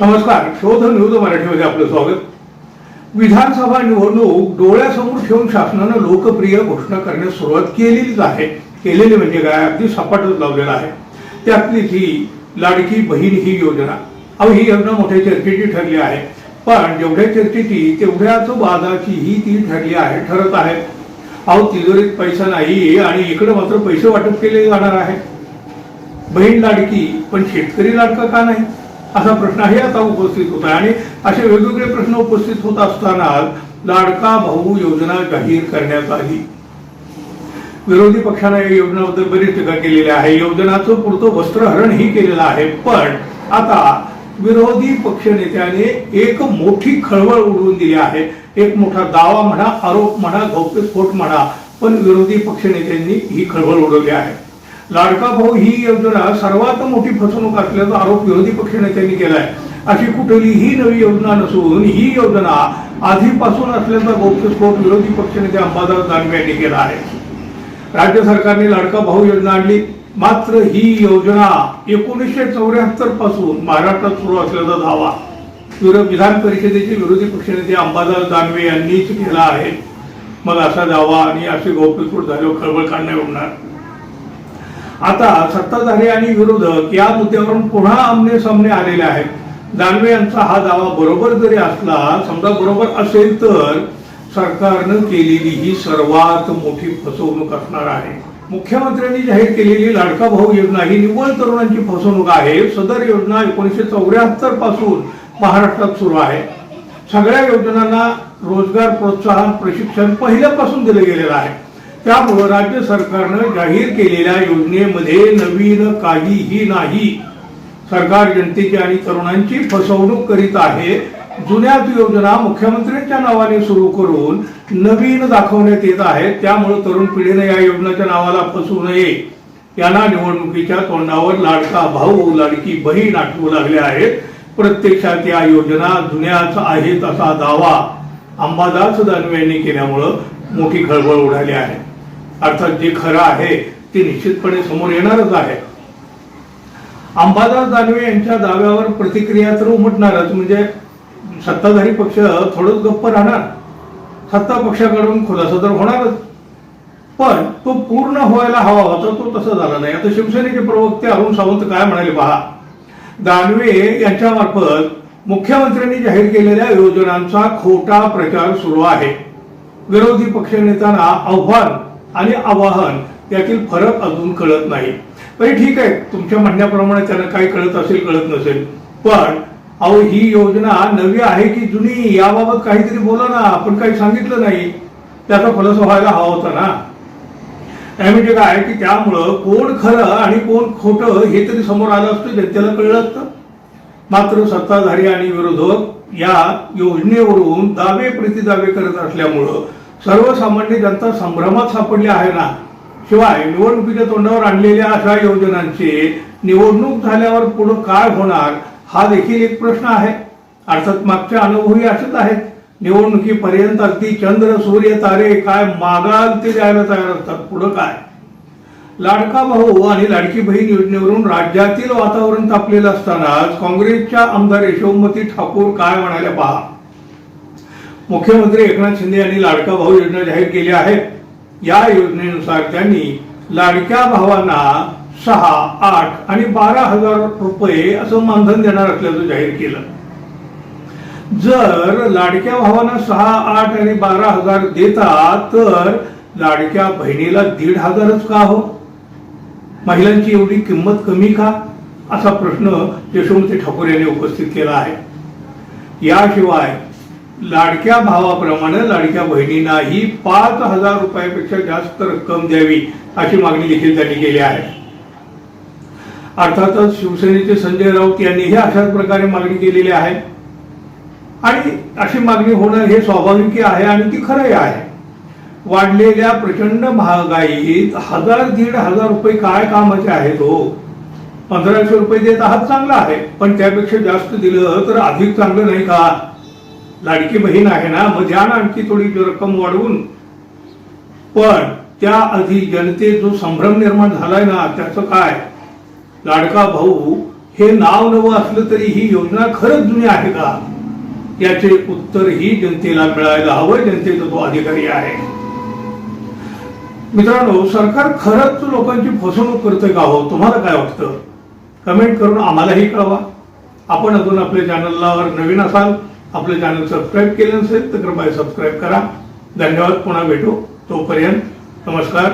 नमस्कार शोध न्यूज मराठीमध्ये आपलं स्वागत. विधानसभा निवडणूक डोळ्यासमोर ठेवून शासनानं लोकप्रिय घोषणा करण्यास सुरुवात केलेलीच आहे. केलेली म्हणजे काय? अगदी सपाटच लावलेला आहे. त्यातली ही लाडकी बहीण ही योजना. अहो ही योजना मोठ्या चर्चेची ठरली आहे. पण जेवढ्या चर्चेची तेवढ्याच वादाची ही ती ठरली आहे ठरत आहे. अहो तिजोरीत पैसा नाही आणि इकडे मात्र पैसे वाटप केले जाणार आहे. बहीण लाडकी पण शेतकरी लाडका का नाही? असा प्रश्नही आता उपस्थित होता आणि असे वेगवेगळे प्रश्न उपस्थित होत असताना लाडका भाऊ योजना जाहीर करण्यात आली विरोधी पक्षाने या योजनेबद्दल बरीच टीका केलेली आहे. योजनाचं पुरतं वस्त्रहरणही केलेलं आहे पण आता विरोधी पक्षनेत्याने एक मोठी खळबळ उडवून दिली आहे. एक मोठा दावा म्हणा आरोप म्हणा गौप्यस्फोट म्हणा पण विरोधी पक्षनेत्यांनी ही खळबळ उडवली आहे. लाडका भाऊ ही योजना सर्वात मोठी फसवणूक असल्याचा आरोप विरोधी पक्षनेत्यांनी केलाय. अशी कुठलीही नवी योजना नसून ही योजना आधीपासून असल्याचा गौप्यस्फोट विरोधी पक्षनेते अंबादास दानवे यांनी केला आहे. राज्य सरकारने लाडका भाऊ योजना आणली. मात्र ही योजना एकोणीसशे चौऱ्याहत्तरपासून महाराष्ट्रात सुरू असल्याचा दावा. विरोध विधान परिषदेचे विरोधी पक्षनेते अंबादास दानवे यांनीच केला आहे. मग असा दावा आणि असे गौप्यस्फोट झाल्यावर खळबळ काढण्यात होणार. आता सत्ताधारी आणि विरोधक या मुद्द्यावरून पुन्हा आमने सामने आलेले आहेत. दानवे यांचा हा दावा बरोबर जरी असला समजा बरोबर असेल तर सरकारनं केलेली ही सर्वात मोठी फसवणूक असणार आहे. मुख्यमंत्र्यांनी जाहीर केलेली लाडका भाऊ योजना ही निव्वळ तरुणांची फसवणूक आहे. सदर योजना एकोणीसशे चौऱ्याहत्तरपासून महाराष्ट्रात सुरू आहे. सगळ्या योजनांना रोजगार प्रोत्साहन प्रशिक्षण पहिल्यापासून दिलं गेलेलं आहे. त्यामुळं राज्य सरकारनं जाहीर केलेल्या योजनेमध्ये नवीन काहीही नाही. सरकार जनतेची आणि तरुणांची फसवणूक करीत आहे. जुन्याच योजना मुख्यमंत्र्यांच्या नावाने सुरू करून नवीन दाखवण्यात येत आहे त्यामुळे तरुण पिढीने या योजनेच्या नावाला फसू नये. यांना निवडणुकीच्या तोंडावर लाडका भाऊ लाडकी बहीण आठवू लागल्या आहेत. प्रत्यक्षात या योजना जुन्याच आहेत असा दावा अंबादास दानवे यांनी केल्यामुळं मोठी खळबळ उडाली आहे. अर्थात जे खरं आहे ते निश्चितपणे समोर येणारच आहे. अंबादास दानवे यांच्या दाव्यावर प्रतिक्रिया तर उमटणारच म्हणजे सत्ताधारी पक्ष थोडंच गप्प राहणार. सत्ता पक्षाकडून खुलासा तर होणारच. पण तो पूर्ण व्हायला हवा होता तो तसा झाला नाही. आता शिवसेनेचे प्रवक्ते अरुण सावंत काय म्हणाले पहा? दानवे यांच्या मार्फत मुख्यमंत्र्यांनी जाहीर केलेल्या योजनांचा खोटा प्रचार सुरू आहे. विरोधी पक्षनेत्यांना आव्हान आणि आवाहन यातील फरक अजून कळत नाही. म्हणजे ठीक आहे तुमच्या म्हणण्याप्रमाणे त्यांना काय कळत असेल कळत नसेल. पण अहो ही योजना नवी आहे की जुनी याबाबत काहीतरी बोला ना आपण काही सांगितलं नाही. त्याचा खुलासा व्हायला हवा होता ना. नाही म्हणजे काय की त्यामुळं कोण खरं आणि कोण खोटं हे तरी समोर आलं असतं जनतेला कळलं असतं. मात्र सत्ताधारी आणि विरोधक या योजनेवरून दावे प्रतिदावे करत असल्यामुळं सर्वसामान्य जनता संभ्रमात सापडली आहे ना? शिवाय निवडणुकीच्या तोंडावर आणलेल्या अशा योजनांचे निवडणूक झाल्यावर पुढे काय होणार हा देखील एक प्रश्न आहे. अर्थात मागच्या अनुभवही असेच आहेत. निवडणुकीपर्यंत अगदी चंद्र सूर्य तारे काय मागाल ते द्यायला तयार असतात. पुढं काय? लाडका भाऊ आणि लाडकी बहीण योजनेवरून राज्यातील वातावरण तापलेलं असतानाच काँग्रेसच्या आमदार यशोमती ठाकूर काय म्हणाल्या पहा? मुख्यमंत्री एकनाथ शिंदे यांनी लाडका भाऊ योजना जाहीर केली आहे. या योजनेनुसार त्यांनी लाडक्या भावांना सहा आठ आणि बारा हजार रुपये असं मानधन देणार असल्याचं जाहीर केलं. जर लाडक्या भावांना सहा आठ आणि बारा हजार देतात तर लाडक्या बहिणीला दीड हजारच का हो? महिलांची एवढी किंमत कमी का? असा प्रश्न यशोमती ठाकूर यांनी उपस्थित केला आहे. याशिवाय लाडक्या भावाप्रमाणे लाडक्या बहिणींनाही पाच हजार रुपयापेक्षा जास्त रक्कम द्यावी अशी मागणी देखील त्यांनी केली आहे. अर्थातच शिवसेनेचे संजय राऊत यांनीही अशाच प्रकारे मागणी केलेली आहे. आणि अशी मागणी होणं हे स्वाभाविक आहे आणि ती खरंही आहे. वाढलेल्या प्रचंड महागाईत हजार दीड हजार रुपये काय कामाचे आहेत हो? पंधराशे रुपये देत आहात चांगला आहे पण त्यापेक्षा जास्त दिलं तर अधिक चांगलं नाही का? लाडकी बहीण आहे ना मग द्या ना आणखी थोडी रक्कम वाढवून. पण त्याआधी जनतेत जो संभ्रम निर्माण झालाय ना त्याचं काय? लाडका भाऊ हे नाव नवं असलं तरी ही योजना खरंच जुनी आहे का? याचे उत्तर ही जनतेला मिळायला हवं जनतेचा तो अधिकारी आहे. मित्रांनो सरकार खरंच लोकांची फसवणूक करतोय का हो? तुम्हाला काय वाटतं? कमेंट करून आम्हालाही कळवा. आपण अजून आपल्या चॅनलला नवीन असाल आपलं चॅनल सबस्क्राईब केलं नसेल तर कृपया सबस्क्राईब करा. धन्यवाद पुन्हा भेटू. तोपर्यंत नमस्कार.